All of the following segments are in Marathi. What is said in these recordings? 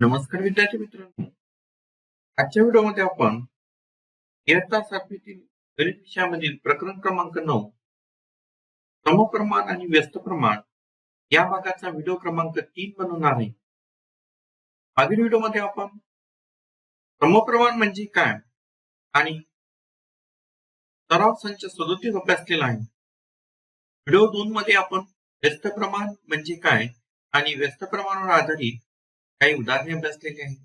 नमस्कार विद्यार्थी मित्रांनो. आजच्या व्हिडिओमध्ये आपण इयत्ता सातवीतील गणित विषयामधील प्रकरण क्रमांक नऊ समप्रमाण आणि व्यस्त प्रमाण या भागाचा व्हिडिओ क्रमांक तीन बनवणार आहे. मागील व्हिडिओमध्ये आपण समप्रमाण म्हणजे काय आणि सराव संच सदोतीस अभ्यासलेला आहे. व्हिडिओ दोन मध्ये आपण व्यस्त प्रमाण म्हणजे काय आणि व्यस्त प्रमाणावर आधारित काही उदाहरणे अभ्यासलेली आहेत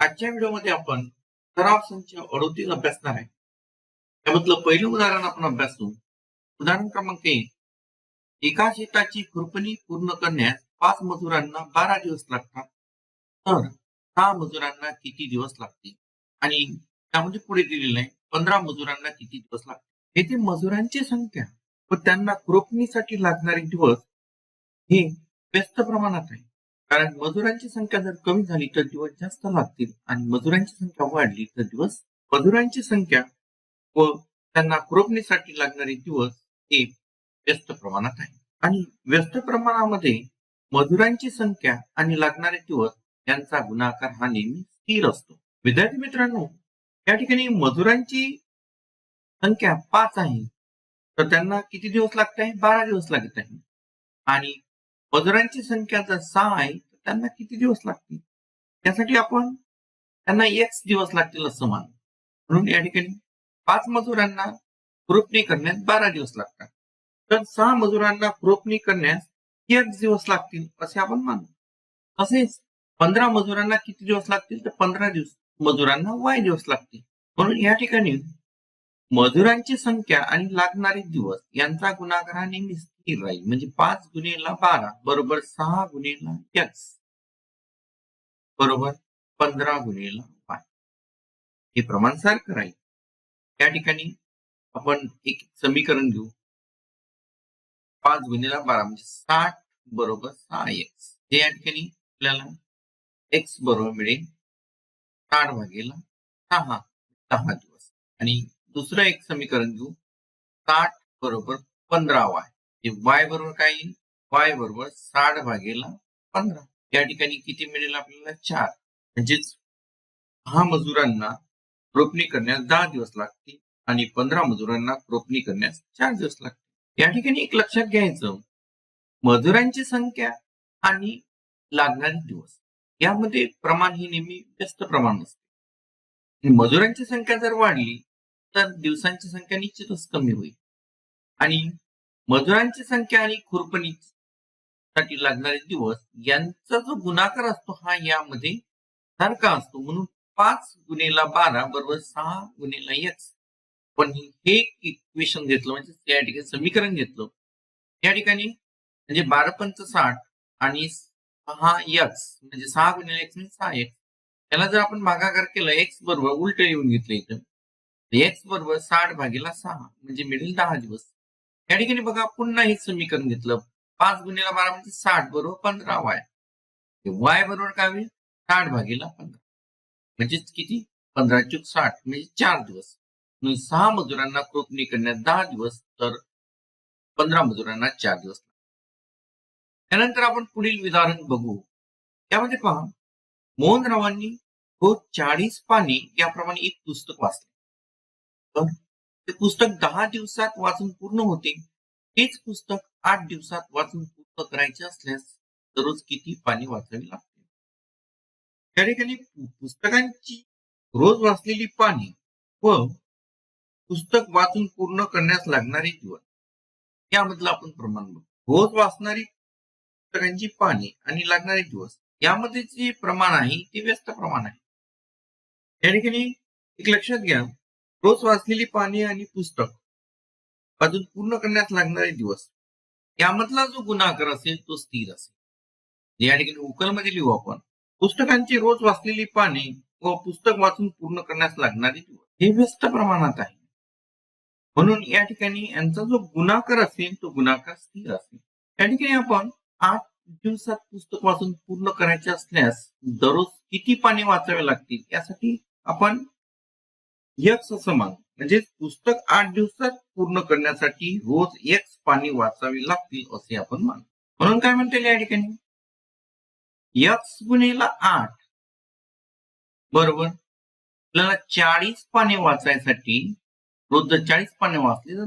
आजच्या व्हिडिओमध्ये आपण सराव संच अडोतीस अभ्यासणार आहे. त्यामधलं पहिलं उदाहरण आपण अभ्यासू. उदाहरण क्रमांक एक. एका शेताची खुरपणी पूर्ण करण्यास पाच मजुरांना बारा दिवस लागतात. तर सहा मजुरांना किती दिवस लागतील? आणि त्यामध्ये पुढे दिलेलं आहे पंधरा मजुरांना किती दिवस लागतील? येथे मजुरांची संख्या. व त्यांना खुरपणीसाठी लागणारे दिवस हे व्यस्त प्रमाणात आहे. कारण मजुरांची संख्या जर कमी झाली तर दिवस जास्त लागतील. आणि मजुरांची संख्या वाढली तर दिवस मजुरांची संख्या व त्यांना खुरपणीसाठी लागणारे दिवस हे व्यस्त प्रमाणात आहे. आणि व्यस्त प्रमाणामध्ये मजुरांची संख्या आणि लागणारे दिवस यांचा गुणाकार हा नेहमी स्थिर असतो. विद्यार्थी मित्रांनो या ठिकाणी मजुरांची संख्या पाच आहे. तर त्यांना किती दिवस लागत आहे? बारा दिवस लागत आहे. आणि मजुरांची संख्या जर सहा आहे तर त्यांना किती दिवस लागतील? त्यासाठी आपण त्यांना एक्स दिवस लागतील असं मान. म्हणून या ठिकाणी पाच मजुरांना खुरपणी करण्यास बारा दिवस लागतात. तर सहा मजुरांना खुरपणी करण्यास एक दिवस लागतील असे आपण मानू. तसेच पंधरा मजुरांना किती दिवस लागतील? तर पंधरा दिवस मजुरांना वाय दिवस लागतील. म्हणून या ठिकाणी मजुरांची संख्या आणि लागणारे दिवस यांचा गुणाकार हा नेहमी स्थिर राहील. म्हणजे पाच गुन्हेला बारा बरोबर सहा गुन्हेला एक्स बरोबर पंधरा गुन्हेला पाच हे प्रमाण सारखं राहील. त्या ठिकाणी आपण एक समीकरण घेऊ. पाच गुन्हेला बारा म्हणजे साठ बरोबर सहा एक्स हे या ठिकाणी आपल्याला एक्स बरोबर मिळेल. साठ भागेला सहा दहा दिवस. आणि दुसरं एक समीकरण घेऊ. साठ बरोबर पंधरा वाय. वाय बरोबर काय येईल? वाय बरोबर साठ भागेला पंधरा. या ठिकाणी किती मिळेल आपल्याला? चार. म्हणजेच दहा मजुरांना रोपणी करण्यास दहा दिवस लागतील आणि पंधरा मजुरांना रोपणी करण्यास चार दिवस लागतील. या ठिकाणी एक लक्षात घ्यायचं. मजुरांची संख्या आणि लागणारे दिवस. यामध्ये प्रमाण हे नेहमी व्यस्त प्रमाण असते. मजुरांची संख्या जर वाढली तर दिवसांची संख्या निश्चितच कमी होईल. आणि मजुरांची संख्या आणि खुरपणी साठी लागणारे दिवस यांचा जो गुणाकार असतो हा यामध्ये सारखा असतो. म्हणून पाच गुन्हेला बारा बरोबर सहा गुन्हेला एक्स पण हे इक्वेशन घेतलं म्हणजे या ठिकाणी समीकरण घेतलं. या ठिकाणी म्हणजे बारा पंच साठ आणि सहा एक्स म्हणजे सहा गुन्हे एक्स म्हणजे सहा एक्स याला जर आपण भागाकार केला एक्स बरोबर उलट लिहून घेतलं इथं एक्स बरोबर साठ भागीला सहा म्हणजे मिळेल दहा दिवस. या ठिकाणी बघा पुन्हा हे समीकरण घेतलं. पाच गुन्हेला बारा म्हणजे साठ बरोबर पंधरा वाय वाय बरोबर काय होईल? साठ भागीला पंधरा. म्हणजेच किती? पंधरा चूक साठ म्हणजे चार दिवस. म्हणून सहा मजुरांना कोकणी करण्यात दहा दिवस तर पंधरा मजुरांना चार दिवस. त्यानंतर आपण पुढील उदाहरण बघू. त्यामध्ये पहा. मोहनरावांनी रोज चाळीस पाने याप्रमाणे एक पुस्तक वाचले. तर ते पुस्तक दहा दिवसात वाचून पूर्ण होते. तेच पुस्तक आठ दिवसात वाचून पूर्ण करायचे असल्यास दररोज किती पाणी वाचावी लागते? त्या ठिकाणी पुस्तकांची रोज वाचलेली पाने व पुस्तक वाचून पूर्ण करण्यास लागणारे दिवस यामधलं आपण प्रमाण बघू. रोज वाचणारी पुस्तकांची पाने आणि लागणारे दिवस यामध्ये जे प्रमाण आहे ते व्यस्त प्रमाण आहे. या ठिकाणी एक लक्षात घ्या. रोज वाचलेली पाने आणि पुस्तक. अजून पूर्ण करण्यास लागणारे दिवस. यामधला जो गुणाकार असेल तो स्थिर असेल. या ठिकाणी उकलमध्ये लिहू आपण. पुस्तकांची रोज वाचलेली पाने व पुस्तक वाचून पूर्ण करण्यास लागणारे दिवस. हे व्यस्त प्रमाणात आहे. म्हणून या ठिकाणी यांचा जो गुणाकार असेल तो गुणाकार स्थिर असेल. या ठिकाणी आपण आठ दिवसात पुस्तक वाचून पूर्ण करायचे असल्यास दररोज किती पाने वाचावे लागतील यासाठी आपण यक्स समान म्हणजे पुस्तक आठ दिवसात पूर्ण करण्यासाठी रोज एक पाणी वाचावी लागतील असे आपण मान म्हणून काय म्हणते या ठिकाणी? यक्स गुणेला आठ. बरोबर? आपल्याला चाळीस पाने वाचायसाठी रोज जर चाळीस पाने वाचली तर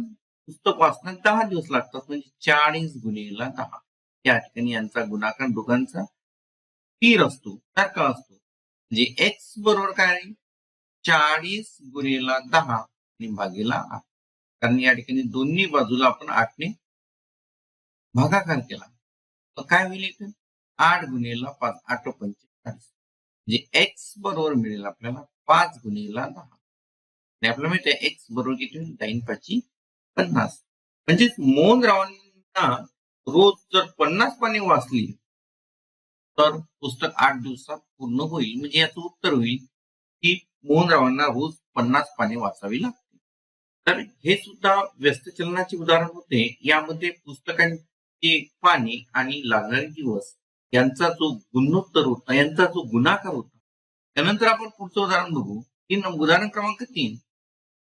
पुस्तक वाचण्यात दहा दिवस लागतात म्हणजे चाळीस गुणेला दहा. या ठिकाणी यांचा गुणाकार दोघांचा स्थिर असतो सारखा असतो. म्हणजे एक्स बरोबर काय आहे? चाळीस गुणिला दहा आणि भागीला आठ. कारण या ठिकाणी दोन्ही बाजूला आपण आठने भागाकार केला. तर काय होईल इथे? आठ गुणिला पाच आठ पंचेचाळीस म्हणजे एक्स बरोबर मिळेल आपल्याला पाच गुणिला दहा. आणि आपल्याला माहिती एक्स बरोबर किती होईल? दाईन पाची पन्नास. म्हणजेच मोहन रावांना रोज जर पन्नास पाने वाचली तर पुस्तक आठ दिवसात पूर्ण होईल. म्हणजे याचं उत्तर होईल की मोहनरावांना रोज पन्नास पाने वाचावी लागतील तर हे सुद्धा व्यस्त चलनाचे उदाहरण होते. यामध्ये पुस्तकांची पाने आणि लागणारे दिवस यांचा जो गुणोत्तर होता यांचा जो गुणाकार होता. त्यानंतर आपण पुढचं उदाहरण बघू. तीन उदाहरण क्रमांक तीन.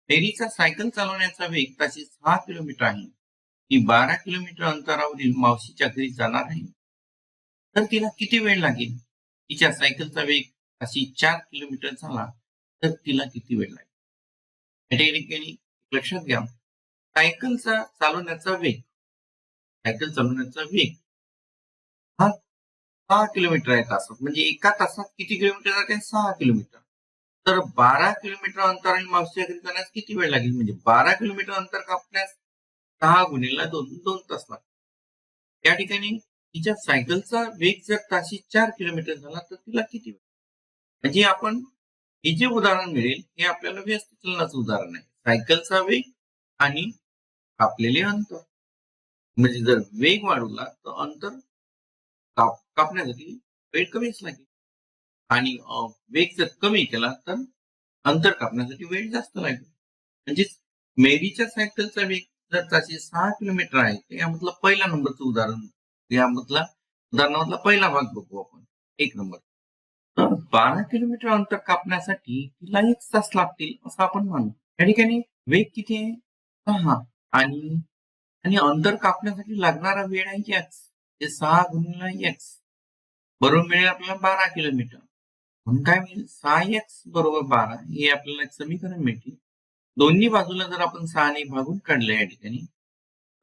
फेरीचा सायकल चालवण्याचा वेग ताशी सहा किलोमीटर आहे. ती बारा किलोमीटर अंतरावरील मावशीच्या घरी जाणार आहे. तर तिला किती वेळ लागेल? तिच्या सायकलचा वेग अशी चार किलोमीटर झाला. तर तिला किती वेळ लागेल? या ठिकाणी लक्षात घ्या. सायकलचा चालवण्याचा वेग. सायकल चालवण्याचा वेग. हा सहा किलोमीटर आहे तासात. म्हणजे एका तासात किती किलोमीटर जाते सहा किलोमीटर? तर बारा किलोमीटर अंतराने मावशी करण्यास किती वेळ लागेल? म्हणजे बारा किलोमीटर अंतर कापण्यास सहा गुणेला दोन दोन तास लागतात या ठिकाणी तिच्या सायकलचा वेग जर ताशी चार किलोमीटर झाला तर तिला किती वेळ म्हणजे आपण हे जे उदाहरण मिळेल हे आपल्याला व्यस्त चलनाचं उदाहरण आहे. सायकलचा वेग आणि कापलेले अंतर. म्हणजे जर वेग वाढवला तर अंतर काप कापण्यासाठी वेळ कमीच लागेल आणि वेग जर कमी केला तर अंतर कापण्यासाठी वेळ जास्त लागेल. म्हणजेच मेरीच्या सायकलचा वेग जर त्याचे सहा किलोमीटर आहे तर यामधला पहिला नंबरचं उदाहरण यामधला उदाहरणामधला पहिला भाग बघू आपण. एक नंबर. तर बारा किलोमीटर अंतर कापण्यासाठी तिला एक तास लागतील असं आपण मानू या ठिकाणी वेग किती आहे? सहा आणि आणि अंतर कापण्यासाठी लागणारा वेळ आहे एक्स ते सहा गुणिला एक्स बरोबर मिळेल आपल्याला बारा किलोमीटर. म्हणून काय मिळेल? सहा एक्स बरोबर बारा हे आपल्याला एक समीकरण मिळतील. दोन्ही बाजूला जर आपण सहाने भागून काढलं या ठिकाणी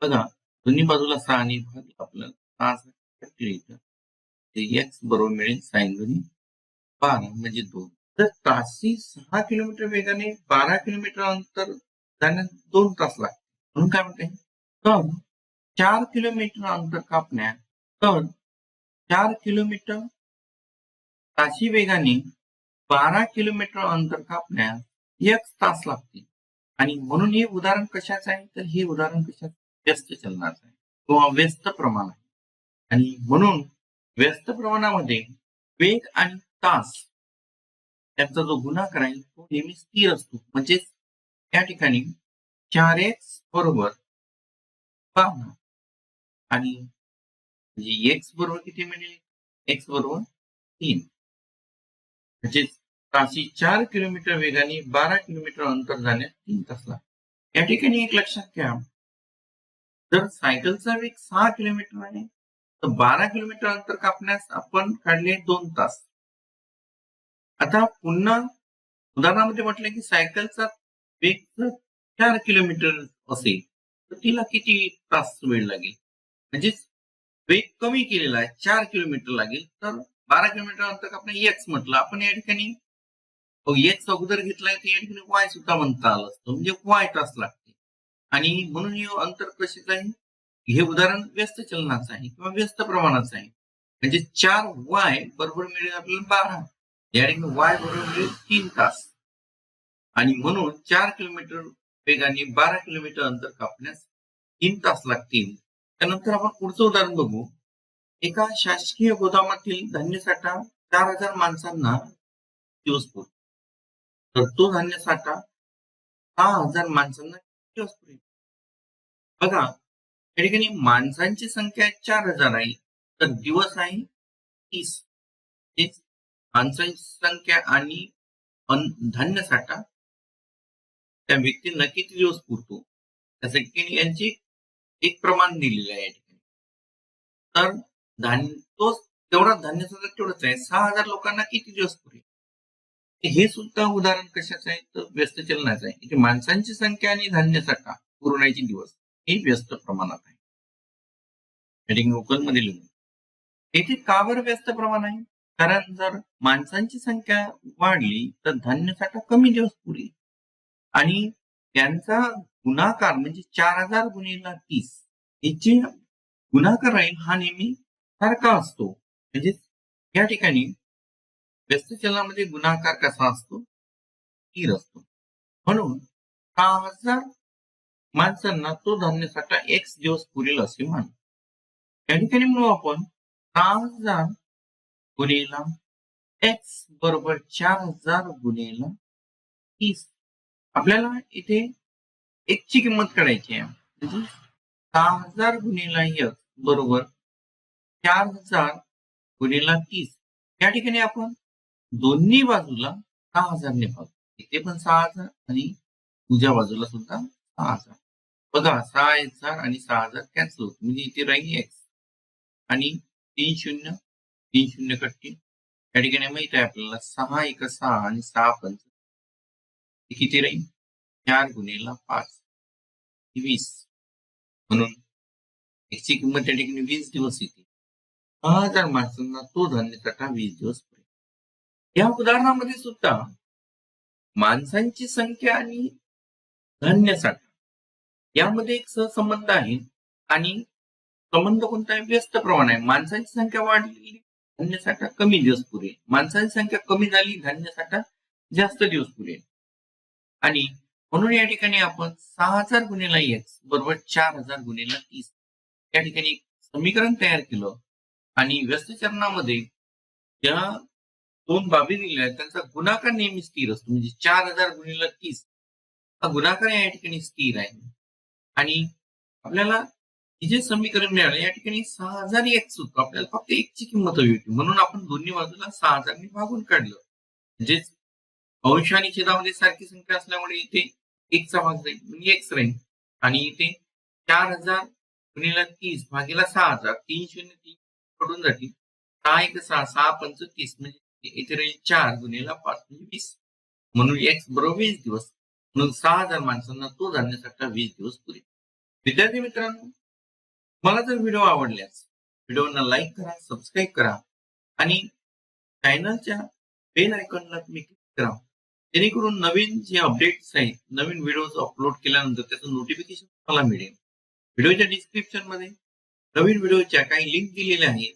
बघा दोन्ही बाजूला सहाने भाग आपल्याला सहा सहा लिटर ते एक्स बरोबर मिळेल साईन गुणी बारा म्हणजे दोन तर तासी सहा किलोमीटर वेगाने बारा किलोमीटर अंतर जाण्यास दोन तास लागते म्हणून काय म्हणते? तर चार किलोमीटर अंतर कापण्यात तर चार किलोमीटर ताशी वेगाने बारा किलोमीटर अंतर कापण्यास एक तास लागते आणि म्हणून हे उदाहरण कशाचं आहे? तर हे उदाहरण कशात व्यस्त चलनाचं आहे. किंवा व्यस्त प्रमाण आहे. आणि म्हणून व्यस्त प्रमाणामध्ये वेग आणि तास त्यांचा जो गुणाकार आहे तो नेहमी स्थिर असतो. म्हणजेच या ठिकाणी चार एक्स बरोबर बावन्न आणि म्हणजे एक्स बरोबर किती म्हणजे मिळेल एक्स बरोबर तीन. म्हणजेच ताशी चार किलोमीटर वेगाने बारा किलोमीटर अंतर जाण्यात तीन तास या ठिकाणी एक लक्षात घ्या. जर सायकलचा वेग सहा किलोमीटर आहे तर बारा किलोमीटर अंतर कापण्यास आपण काढले दोन तास. आता पुन्हा उदाहरणामध्ये म्हटलं की सायकलचा वेग जर चार किलोमीटर असेल तर तिला किती तास वेळ लागेल? म्हणजेच वेग कमी केलेला आहे चार किलोमीटर लागेल तर बारा किलोमीटर अंतर आपण एक्स म्हटलं. आपण या ठिकाणी एक्स अगोदर घेतलाय तर या ठिकाणी वाय सुद्धा म्हणता आलं असतं. म्हणजे वाय तास लागते. आणि म्हणून हे अंतर कसेच आहे? हे उदाहरण व्यस्त चलनाचं आहे किंवा व्यस्त प्रमाणाचं आहे. म्हणजे चार वाय बरोबर मिळेल आपल्याला बारा. या ठिकाणी वाय बरोबर तीन तास. आणि म्हणून चार किलोमीटर वेगाने बारा किलोमीटर अंतर कापण्यास तीन तास लागतील. त्यानंतर आपण पुढचं उदाहरण बघू. एका शासकीय गोदामातील धान्य साठा चार हजार माणसांना दिवस पुरतो तर तो धान्य साठा सहा हजार माणसांना दिवस पुरेल बघा या ठिकाणी माणसांची संख्या चार हजार आहे तर दिवस आहे तीस. तेच माणसांची संख्या आणि धान्य साठा त्या व्यक्तींना किती दिवस पुरतो? त्यासाठी यांची एक प्रमाण दिलेलं आहे या ठिकाणी. तर धान्य तोच तेवढा धान्य सुद्धा तेवढंच आहे. सहा हजार लोकांना किती दिवस पुरेल हे सुद्धा उदाहरण कशाचं आहे? तर व्यस्त चलनाचं आहे. इथे माणसांची संख्या आणि धान्य साठा पुरवण्याचे दिवस हे व्यस्त प्रमाणात आहे. लोकलमध्ये लिहून. येथे का बरं व्यस्त प्रमाण आहे? कारण जर माणसांची संख्या वाढली तर धान्य साठा कमी दिवस पुरेल. आणि त्यांचा गुणाकार म्हणजे चार हजार गुणिला तीस याचे गुणाकार राहील हा नेहमी सारखा असतो. म्हणजे या ठिकाणी व्यस्त चलनामध्ये गुणाकार कसा असतो? स्थिर असतो. म्हणून सहा हजार माणसांना तो धान्य साठा एक्स दिवस पुरेल असे मानू या ठिकाणी म्हणू आपण सहा हजार गुणेला एक्स बरोबर चार हजार गुन्हेला तीस. आपल्याला इथे एकची किंमत काढायची आहे. म्हणजे सहा हजार गुन्हेला एक बरोबर चार हजार गुणेला तीस. या ठिकाणी आपण दोन्ही बाजूला सहा हजार ने पाहतो इथे पण सहा हजार आणि तुझ्या बाजूला सुद्धा सहा हजार. बघा सहा हजार आणि सहा हजार कॅन्सल होतो. म्हणजे इथे राहील एक्स आणि तीन शून्य तीन शून्य कटतील या ठिकाणी माहीत आहे आपल्याला सहा एक सहा आणि सहा पंच. किती राहील? चार गुन्हेला पाच. वीस. म्हणून याची किंमत त्या ठिकाणी वीस दिवस येते. सहा हजार माणसांना तो धान्य साठा वीस दिवस पुरेल. या उदाहरणामध्ये सुद्धा माणसांची संख्या आणि धान्य साठा यामध्ये एक सहसंबंध आहे. आणि संबंध कोणता आहे? व्यस्त प्रमाण आहे. माणसांची संख्या वाढलेली धान्य साठा कमी दिवस पुरेल. माणसांची संख्या कमी झाली धान्य साठा जास्त दिवस पुरेल. आणि म्हणून या ठिकाणी आपण सहा हजार गुन्हेला एक्स बरोबर चार हजार गुन्हेला तीस. या ठिकाणी एक समीकरण तयार केलं आणि व्यस्त चरणामध्ये ज्या दोन बाबी दिलेल्या आहेत त्यांचा गुणाकार नेहमी स्थिर असतो. म्हणजे चार हजार गुन्हेला तीस हा गुणाकार या ठिकाणी स्थिर आहे. आणि आपल्याला जे समीकरण मिळालं या ठिकाणी सहा हजार एक्स होतो आपल्याला फक्त एकची किंमत हवी होती. म्हणून आपण दोन्ही बाजूला सहा हजारने भागून काढलं. म्हणजेच अंश आणि छेदामध्ये सारखी संख्या असल्यामुळे इथे एकचा भाग जाईल म्हणजे एक्स राहील आणि इथे चार हजार गुणिला तीस भागीला सहा हजार तीन शून्य तीन पडून जातील. सहा एक सहा सहा पंच तीस म्हणजे इथे राहील चार गुणिला पाच म्हणजे वीस. म्हणून एक्स बरोबर वीस दिवस. म्हणून सहा हजार माणसांना तो जाण्यासाठी वीस दिवस पुरे विद्यार्थी मित्रांनो मला जर व्हिडिओ आवडल्यास व्हिडिओना लाईक करा सबस्क्राईब करा आणि चॅनलच्या बेल आयकॉनला तुम्ही क्लिक करा. जेणेकरून नवीन जे अपडेट्स आहेत नवीन व्हिडिओज अपलोड केल्यानंतर त्याचं नोटिफिकेशन तुम्हाला मिळेल. व्हिडिओच्या डिस्क्रिप्शनमध्ये नवीन व्हिडिओच्या काही लिंक दिलेल्या आहेत.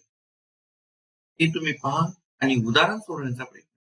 ते तुम्ही पहा आणि उदाहरण सोडवण्याचा प्रयत्न